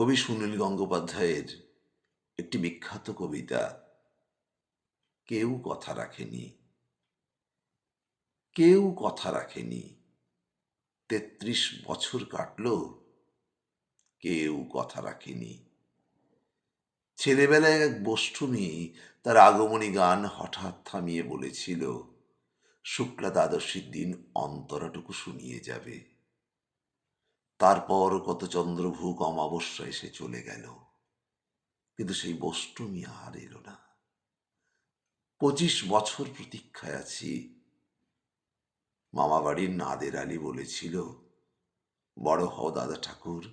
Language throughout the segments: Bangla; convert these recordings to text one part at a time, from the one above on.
কবি সুনীল গঙ্গোপাধ্যায়ের একটি বিখ্যাত কবিতা, কেউ কথা রাখেনি, কেউ কথা রাখেনি, তেত্রিশ বছর কাটল, কেউ কথা রাখেনি। ছেলেবেলায় এক বষ্টমী তার আগমনী গান হঠাৎ থামিয়ে বলেছিল, শুক্লা দ্বাদশীর দিন অন্তরাটুকু শুনিয়ে যাবে। তারপর কত চন্দ্রভূক অমাবস্যা এসে চলে গেল। কিন্তু সেই বষ্টমী আর এলো না। পঁচিশ বছর প্রতীক্ষায় আছি। মামা বাড়ির নাদের আলী বলেছিল, বড় হও দাদা ঠাকুর,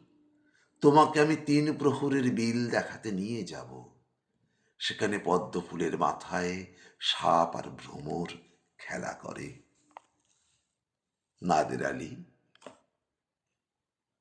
তোমাকে আমি তিন প্রহরের বিল দেখাতে নিয়ে যাব। সেখানে পদ্ম ফুলের মাথায় সাপ আর ভ্রমর খেলা করে। নাদের আলী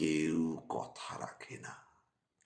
কেউ কথা রাখে না।